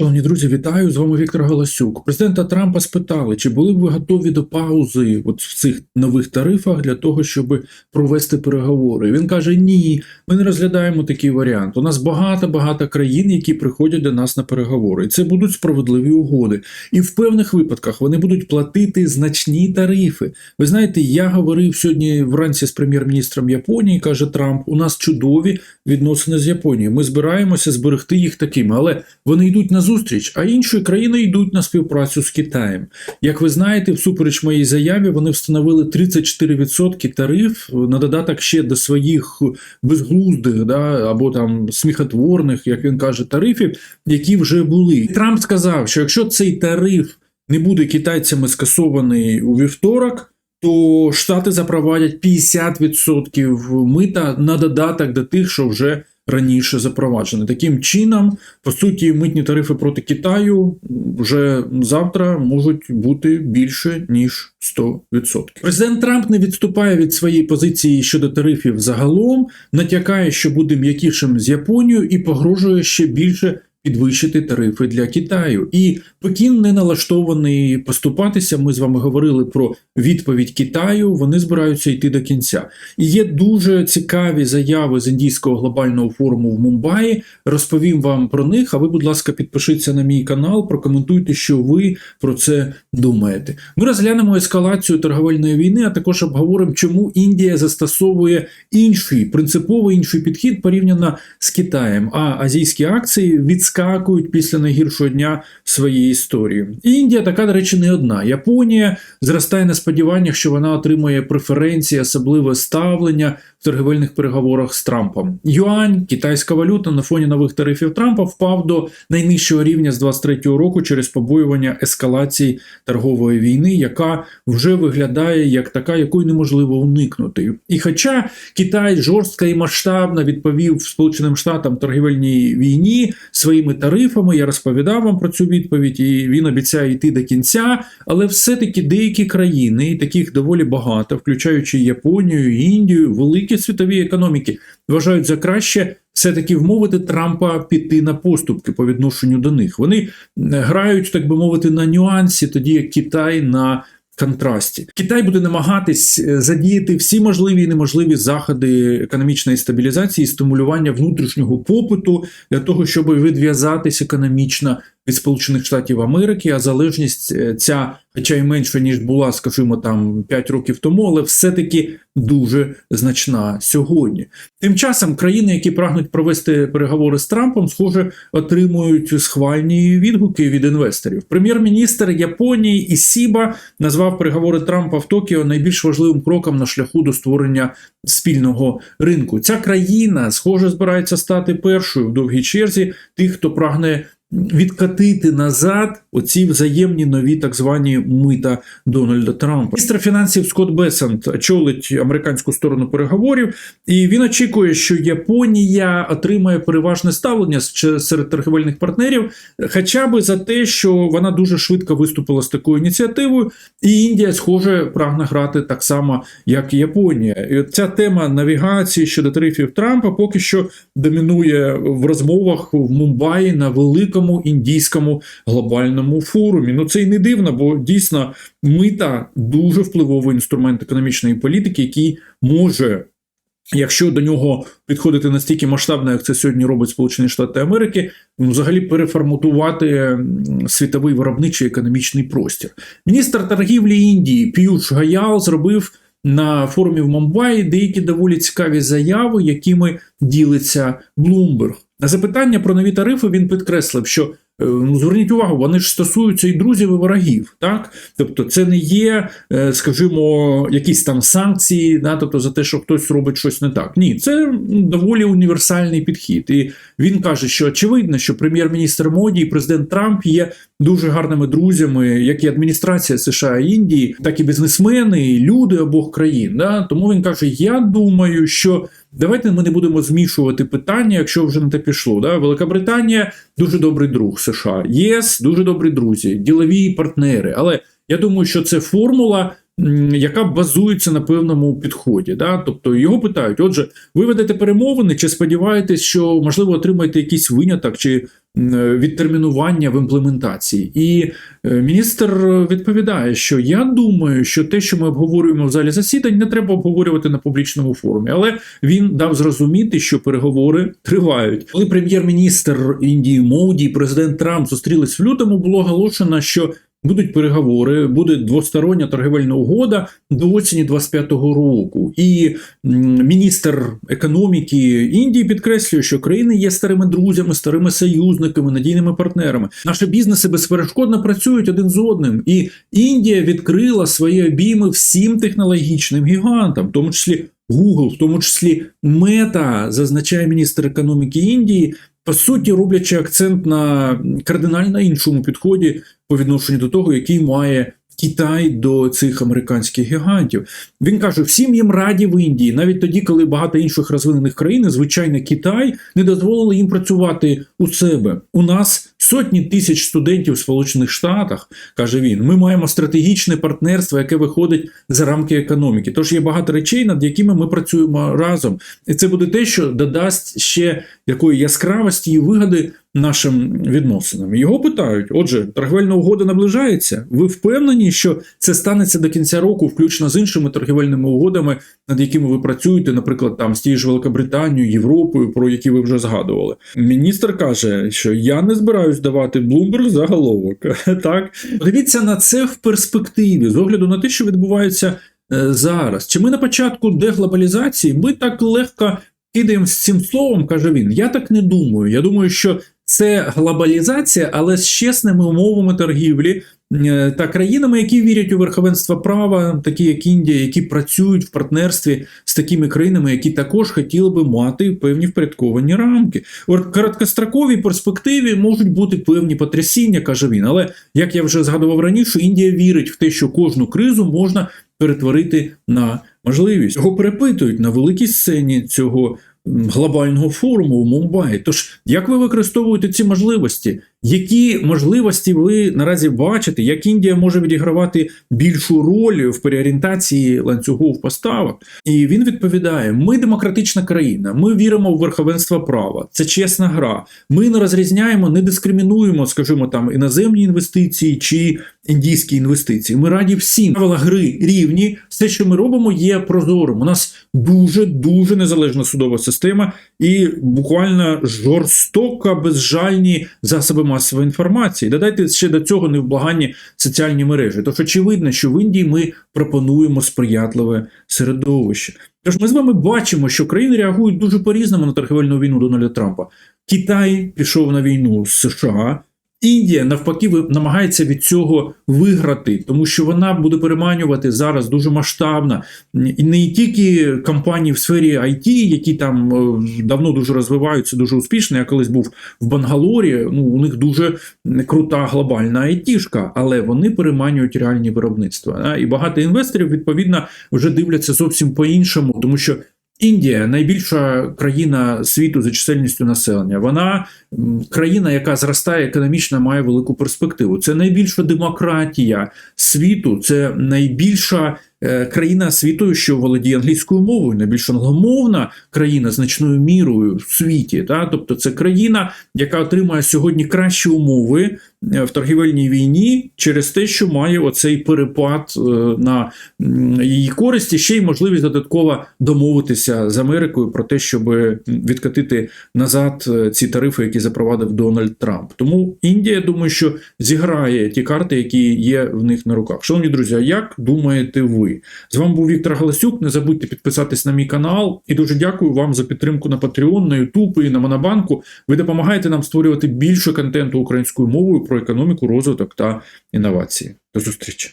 Шановні друзі, вітаю з вами Віктор Галасюк. Президента Трампа спитали, чи були б ви готові до паузи от в цих нових тарифах для того, щоб провести переговори. Він каже: Ні, ми не розглядаємо такий варіант. У нас багато багато країн, які приходять до нас на переговори. І це будуть справедливі угоди. І в певних випадках вони будуть платити значні тарифи. Ви знаєте, я говорив сьогодні вранці з прем'єр-міністром Японії. каже Трамп: у нас чудові відносини з Японією. Ми збираємося зберегти їх такими, але вони йдуть на зустріч, а інші країни йдуть на співпрацю з Китаєм. Як ви знаєте, всупереч моїй заяві вони встановили 34% тариф на додаток ще до своїх безглуздих да, або там сміхотворних, як він каже, тарифів, які вже були. Трамп сказав, що якщо цей тариф не буде китайцями скасований у вівторок. То Штати запровадять 50% мита на додаток до тих, що вже раніше запроваджено Таким чином, по суті, митні тарифи проти Китаю вже завтра можуть бути більше ніж 100%. Президент Трамп не відступає від своєї позиції щодо тарифів загалом, натякає, що буде м'якішим з Японією і погрожує ще більше. Підвищити тарифи для Китаю, і Пекін не налаштований поступатися. Ми з вами говорили про відповідь Китаю. Вони збираються йти до кінця. І є дуже цікаві заяви з індійського глобального форуму в Мумбаї. Розповім вам про них. А ви, будь ласка, підпишіться на мій канал, прокоментуйте, що ви про це думаєте. Ми розглянемо ескалацію торговельної війни, а також обговоримо, чому Індія застосовує інший принципово інший підхід порівняно з Китаєм. А азійські акції відскакують після найгіршого дня своєї історії. І Індія така, до речі, не одна. Японія зростає на сподіваннях, що вона отримує преференції, особливе ставлення в торговельних переговорах з Трампом. Юань, китайська валюта на фоні нових тарифів Трампа впав до найнижчого рівня з 23-го року через побоювання ескалації торгової війни, яка вже виглядає як така, якої неможливо уникнути. І хоча Китай жорстко і масштабно відповів Сполученим Штатам торговельній війні своїми тарифами, я розповідав вам про цю відповідь, і він обіцяє йти до кінця, але все-таки деякі країни, і таких доволі багато, включаючи Японію, Індію, великі світові економіки, вважають за краще. Все-таки вмовити Трампа піти на поступки по відношенню до них. Вони грають, так би мовити, на нюансі, тоді як Китай на контрасті. Китай буде намагатись задіяти всі можливі і неможливі заходи економічної стабілізації і стимулювання внутрішнього попиту для того, щоб відв'язатись економічно від Сполучених Штатів Америки, а залежність ця, хоча й менша ніж була, скажімо, там 5 років тому, але все-таки дуже значна сьогодні. Тим часом країни, які прагнуть провести переговори з Трампом, схоже, отримують схвальні відгуки від інвесторів. Прем'єр-міністр Японії Ісіба назвав переговори Трампа в Токіо найбільш важливим кроком на шляху до створення спільного ринку. Ця країна, схоже, збирається стати першою в довгій черзі тих, хто прагне відкатити назад оці взаємні нові так звані мита Дональда Трампа. Міністр фінансів Скотт Бесент очолить американську сторону переговорів, і він очікує, що Японія отримає переважне ставлення серед торговельних партнерів, хоча би за те, що вона дуже швидко виступила з такою ініціативою, і Індія, схоже, прагне грати так само, як і Японія. І ця тема навігації щодо тарифів Трампа поки що домінує в розмовах в Мумбаї на великому великому індійському глобальному форумі. Ну це й не дивно, бо дійсно мита дуже впливовий інструмент економічної політики, який може. Якщо до нього підходити настільки масштабно, як це сьогодні робить Сполучені Штати Америки, ну, взагалі переформатувати світовий виробничий економічний простір. Міністр торгівлі Індії П'юш Гаял зробив на форумі в Мумбаї деякі доволі цікаві заяви, якими ділиться Блумберг. На запитання про нові тарифи він підкреслив, що ну, зверніть увагу, вони ж стосуються і друзів, і ворогів. Так? Тобто, це не є, скажімо, якісь там санкції, да? тобто за те, що хтось робить щось не так. Ні, це доволі універсальний підхід. І він каже, що очевидно, що прем'єр-міністр Моді і президент Трамп є дуже гарними друзями, як і адміністрація США і Індії, так і бізнесмени, і люди обох країн. Да? Тому він каже: Я думаю, що. Давайте ми не будемо змішувати питання, якщо вже на те пішло. Да? Велика Британія дуже добрий друг США, ЄС дуже добрі друзі, ділові партнери. Але я думаю, що це формула, яка базується на певному підході. Да? Тобто його питають: отже, ви ведете перемовини, чи сподіваєтесь, що можливо отримаєте якийсь виняток, чи відтермінування в імплементації. І е, міністр відповідає, що я думаю, що те, що ми обговорюємо в залі засідань, не треба обговорювати на публічному форумі. Але він дав зрозуміти, що переговори тривають. Коли прем'єр-міністр Індії Моуді і президент Трамп зустрілись в лютому, було оголошено, що Будуть переговори, буде двостороння торгівельна угода до осені 25-го року. І міністр економіки Індії підкреслює, що країни є старими друзями, старими союзниками, надійними партнерами. Наші бізнеси безперешкодно працюють один з одним. І Індія відкрила свої обійми всім технологічним гігантам, в тому числі Google, в тому числі Мета, зазначає міністр економіки Індії. По суті, роблячи акцент на кардинально іншому підході по відношенню до того, який має Китай до цих американських гігантів. Він каже: всім їм раді в Індії, навіть тоді, коли багато інших розвинених країн, звичайно, Китай не дозволили їм працювати у себе. У нас сотні тисяч студентів в Сполучених Штатах, каже він. Ми маємо стратегічне партнерство, яке виходить за рамки економіки. Тож є багато речей, над якими ми працюємо разом, і це буде те, що додасть ще якої яскравості і вигоди нашим відносинам. Його питають: отже, торгівельна угода наближається. Ви впевнені, що це станеться до кінця року, включно з іншими торгівельними угодами, над якими ви працюєте, наприклад, там з тією ж Великобританією, Європою, про які ви вже згадували. Міністр каже, що я не збираюсь давати Bloomberg заголовок. Так, подивіться на це в перспективі з огляду на те, що відбувається е, зараз. Чи ми на початку деглобалізації ми так легко кидаємо з цим словом, каже він. Я так не думаю. Я думаю, що це глобалізація, але з чесними умовами торгівлі е, та країнами, які вірять у верховенство права, такі як Індія, які працюють в партнерстві з такими країнами, які також хотіли би мати певні впорядковані рамки. У короткостроковій перспективі можуть бути певні потрясіння, каже він. Але як я вже згадував раніше, Індія вірить в те, що кожну кризу можна перетворити на можливість. Його перепитують на великій сцені цього глобального форуму в Мумбаї. Тож, як ви використовуєте ці можливості? Які можливості ви наразі бачите, як Індія може відігравати більшу роль в переорієнтації ланцюгов поставок? І він відповідає: ми демократична країна, ми віримо в верховенство права, це чесна гра. Ми не розрізняємо, не дискримінуємо, скажімо, там іноземні інвестиції чи індійські інвестиції. Ми раді всім правила гри рівні. Все, що ми робимо, є прозорим. У нас дуже дуже незалежна судова система і буквально жорстоко безжальні засоби масової інформації. Додайте ще до цього невблаганні соціальні мережі. Тож очевидно, що в Індії ми пропонуємо сприятливе середовище. Тож ми з вами бачимо, що країни реагують дуже по-різному на торгівельну війну Дональда Трампа. Китай пішов на війну з США. Індія навпаки намагається від цього виграти, тому що вона буде переманювати зараз дуже масштабно і не тільки компанії в сфері IT, які там е, давно дуже розвиваються, дуже успішно. Я колись був в Бангалорі. Ну у них дуже крута глобальна айтішка, але вони переманюють реальні виробництва. І багато інвесторів відповідно вже дивляться зовсім по-іншому, тому що. Індія найбільша країна світу за чисельністю населення. Вона країна, яка зростає економічно, має велику перспективу. Це найбільша демократія світу, це найбільша країна світу, що володіє англійською мовою, найбільш англомовна країна значною мірою в світі. Та? Тобто це країна, яка отримує сьогодні кращі умови е, в торгівельній війні через те, що має оцей перепад е, на її користі, ще й можливість додатково домовитися з Америкою про те, щоб відкатити назад е, ці тарифи, які запровадив Дональд Трамп. Тому Індія, думаю, що зіграє ті карти, які є в них на руках. Шановні друзі, як думаєте ви? З вами був Віктор Галасюк. Не забудьте підписатись на мій канал. І дуже дякую вам за підтримку на Patreon, на YouTube і на Монобанку. Ви допомагаєте нам створювати більше контенту українською мовою про економіку, розвиток та інновації. До зустрічі!